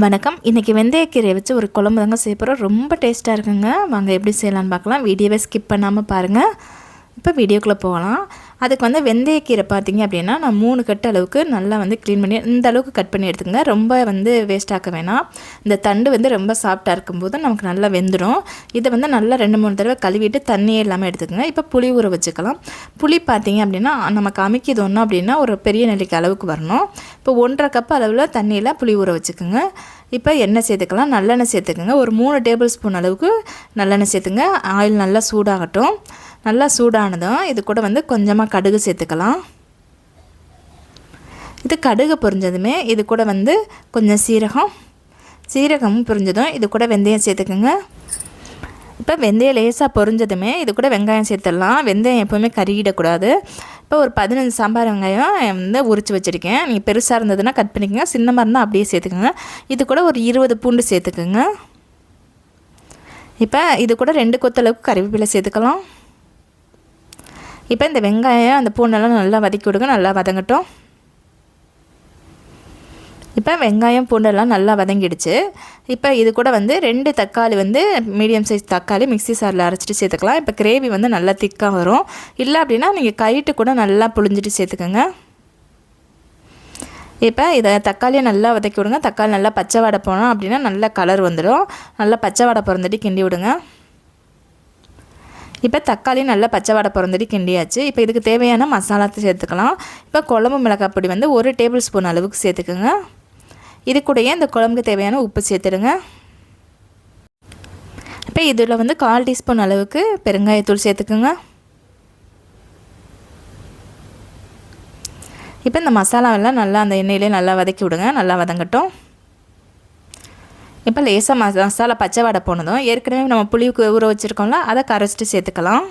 வணக்கம். இன்றைக்கி வெந்தயக்கீரையை வச்சு ஒரு குழம்பு தாங்க செய்ய போகிறோம் ரொம்ப டேஸ்ட்டாக இருக்குங்க. வாங்க எப்படி செய்யலாம்னு பார்க்கலாம். வீடியோவை ஸ்கிப் பண்ணாமல் பாருங்கள் இப்போ வீடியோக்குள்ளே போகலாம். அதுக்கு வந்து வெந்தயக்கீரை பார்த்தீங்க அப்படின்னா நான் மூணு கட்டு அளவுக்கு நல்லா வந்து க்ளீன் பண்ணி இந்த அளவுக்கு கட் பண்ணி எடுத்துக்கங்க. ரொம்ப வந்து வேஸ்ட் ஆக்க வேணாம். இந்த தண்டு வந்து ரொம்ப சாஃப்டாக இருக்கும்போது நமக்கு நல்லா வெந்துடும் இதை வந்து நல்லா ரெண்டு மூணு தடவை கழுவிட்டு தண்ணியே இல்லாமல் எடுத்துக்கோங்க. இப்போ புளி ஊற வச்சுக்கலாம். புளி பார்த்தீங்க அப்படின்னா நமக்கு அமைக்கிது ஒன்றும் அப்படின்னா ஒரு பெரிய நெல்லிக்கு அளவுக்கு வரணும். இப்போ ஒன்றரை கப் அளவில் தண்ணியில் புளி ஊற வச்சுக்கோங்க. இப்போ எண்ணெய் சேர்த்துக்கலாம். நல்லெண்ணெய் சேர்த்துக்கோங்க. ஒரு மூணு டேபிள் ஸ்பூன் அளவுக்கு நல்லெண்ணெய் சேர்த்துங்க. ஆயில் நல்லா சூடாகட்டும். நல்லா சூடானதும் இது கூட வந்து கொஞ்சமாக கடுகு சேர்த்துக்கலாம். இது கடுகு பொரிஞ்சதுமே இது கூட வந்து கொஞ்சம் சீரகம். சீரகமும் பொரிஞ்சதும் இது கூட வெந்தயம் சேர்த்துக்கோங்க. இப்போ வெந்தயம் லேசாக பொரிஞ்சதுமே இது கூட வெங்காயம் சேர்த்துடலாம். வெந்தயம் எப்போவுமே கருகிடக்கூடாது. இப்போ ஒரு பதினஞ்சு சாம்பார் வெங்காயம் வந்து உரித்து வச்சுருக்கேன். நீங்கள் பெருசாக இருந்ததுன்னா கட் பண்ணிக்கோங்க. சின்னமாக இருந்தால் அப்படியே சேர்த்துக்கோங்க. இது கூட ஒரு இருபது பூண்டு சேர்த்துக்குங்க. இப்போ இது கூட ரெண்டு கொத்தளவுக்கு கறிவேப்பிலை சேர்த்துக்கலாம். இப்போ இந்த வெங்காயம் அந்த பூண்டெல்லாம் நல்லா வதக்கி விடுங்க நல்லா வதங்கட்டும். இப்போ வெங்காயம் பூண்டெல்லாம் நல்லா வதங்கிடுச்சு. இப்போ இது கூட வந்து ரெண்டு தக்காளி வந்து மீடியம் சைஸ் தக்காளி மிக்ஸி சாரில் அரைச்சிட்டு சேர்த்துக்கலாம். இப்போ கிரேவி வந்து நல்லா திக்காக வரும். இல்லை அப்படின்னா நீங்கள் கைட்டு கூட நல்லா புழிஞ்சிட்டு சேர்த்துக்கோங்க. இப்போ இதை தக்காளியை நல்லா வதக்கி விடுங்க. தக்காளி நல்லா பச்சை வடை போனோம் அப்படின்னா நல்ல கலர் வந்துடும். நல்லா பச்சை வடை பிறந்துட்டு கிண்டி விடுங்க. இப்போ தக்காளி நல்லா பச்சை வடை பிறந்துட்டு கிண்டியாச்சு. இப்போ இதுக்கு தேவையான மசாலா சேர்த்துக்கலாம். இப்போ குழம்பு மிளகாய் பொடி வந்து ஒரு டேபிள் ஸ்பூன் அளவுக்கு சேர்த்துக்குங்க. இது கூடயே இந்த குழம்புக்கு தேவையான உப்பு சேர்த்துடுங்க. இப்போ இதில் வந்து கால் டீஸ்பூன் அளவுக்கு பெருங்காயத்தூள் சேர்த்துக்குங்க. இப்போ இந்த மசாலாவெல்லாம் நல்லா அந்த எண்ணெயிலே நல்லா வதக்கி விடுங்க. நல்லா வதங்கட்டும். இப்போ லேசாக மச மசாலா பச்சை வடை போனதும் ஏற்கனவே நம்ம புளிக்கு ஊற வச்சுருக்கோம்ல அதை கரைச்சிட்டு சேர்த்துக்கலாம்.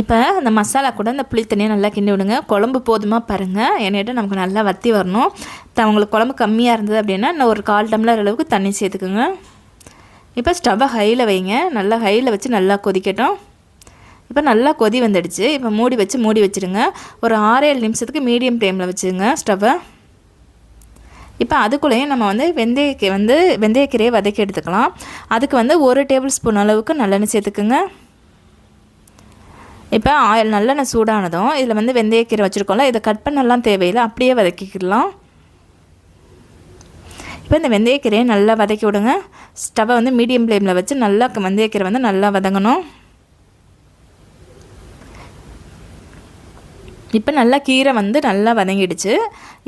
இப்போ அந்த மசாலா கூட இந்த புளி தண்ணியை நல்லா கிண்டி விடுங்க. குழம்பு போதுமாக பாருங்கள் என்னிட்ட நமக்கு நல்லா வற்றி வரணும். உங்களுக்கு குழம்பு கம்மியாக இருந்தது அப்படின்னா இன்னும் ஒரு கால் டம்ளர் அளவுக்கு தண்ணி சேர்த்துக்குங்க. இப்போ ஸ்டவ்வை ஹையில் வைங்க. நல்லா ஹையில் வச்சு நல்லா கொதிக்கட்டும். இப்போ நல்லா கொதி வந்துடுச்சு. இப்போ மூடி வச்சு மூடி வச்சுருங்க ஒரு ஆறு ஏழு நிமிஷத்துக்கு மீடியம் ஃப்ளேமில் வச்சுருங்க ஸ்டவ்வை. இப்போ அதுக்குள்ளேயும் நம்ம வந்து வெந்தயக்கீரை வந்து வெந்தயக்கீரையை வதக்கி எடுத்துக்கலாம். அதுக்கு வந்து ஒரு டேபிள் ஸ்பூன் அளவுக்கு நல்லெண்ணெய் சேர்த்துக்குங்க. இப்போ ஆயில் நல்லெண்ணெய் சூடானதும் இதில் வந்து வெந்தயக்கீரை வச்சுருக்கோம்ல இதை கட் பண்ணலாம் தேவையில்லை அப்படியே வதக்கிக்கலாம் இப்போ இந்த வெந்தயக்கீரையை நல்லா வதக்கி விடுங்க. ஸ்டவ்வை வந்து மீடியம் ஃப்ளேமில் வச்சு நல்லா வெந்தயக்கீரை வந்து நல்லா வதங்கணும். இப்போ நல்லா கீரை வந்து நல்லா வதங்கிடுச்சு.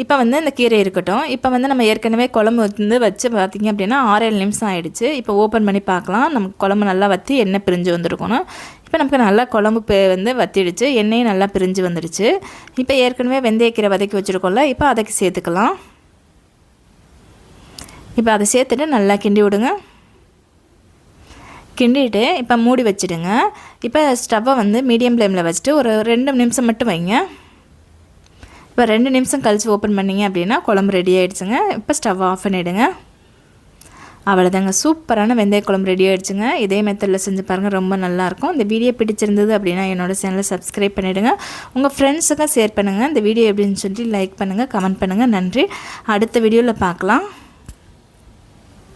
இப்போ வந்து இந்த கீரை இருக்கட்டும். இப்போ வந்து நம்ம ஏற்கனவே குழம்பு வந்து வச்சு பார்த்திங்க அப்படின்னா ஆறேழு நிமிஷம் ஆகிடுச்சு இப்போ ஓப்பன் பண்ணி பார்க்கலாம் நமக்கு குழம்பு நல்லா வற்றி எண்ணெய் பிரிஞ்சு வந்துருக்கணும். இப்போ நமக்கு நல்லா குழம்பு வந்து வத்திடுச்சு. எண்ணெயும் நல்லா பிரிஞ்சு வந்துடுச்சு. இப்போ ஏற்கனவே வெந்தயக்கீரை வதக்கி வச்சுருக்கோம்ல இப்போ அதைக்கு சேர்த்துக்கலாம். இப்போ அதை சேர்த்துட்டு நல்லா கிண்டி விடுங்க. கிண்டிட்டு இப்போ மூடி வச்சுடுங்க. இப்போ ஸ்டவ்வை வந்து மீடியம் ஃப்ளேமில் வச்சுட்டு ஒரு ரெண்டு நிமிஷம் மட்டும் வைங்க. இப்போ ரெண்டு நிமிஷம் கழித்து ஓப்பன் பண்ணிங்க அப்படின்னா குழம்பு ரெடி ஆகிடுச்சுங்க இப்போ ஸ்டவ் ஆஃப் பண்ணிவிடுங்க அவ்வளோதாங்க சூப்பரான வெந்தய குழம்பு ரெடி ஆகிடுச்சுங்க இதே மெத்தடில் செஞ்சு பாருங்கள் ரொம்ப நல்லாயிருக்கும் இந்த வீடியோ பிடிச்சிருந்தது அப்படின்னா என்னோடய சேனலை சப்ஸ்கிரைப் பண்ணிவிடுங்க உங்கள் ஃப்ரெண்ட்ஸுக்கும் ஷேர் பண்ணுங்கள் இந்த வீடியோ எப்படின்னு சொல்லி லைக் பண்ணுங்கள் கமெண்ட் பண்ணுங்கள் நன்றி. அடுத்த வீடியோவில் பார்க்கலாம்.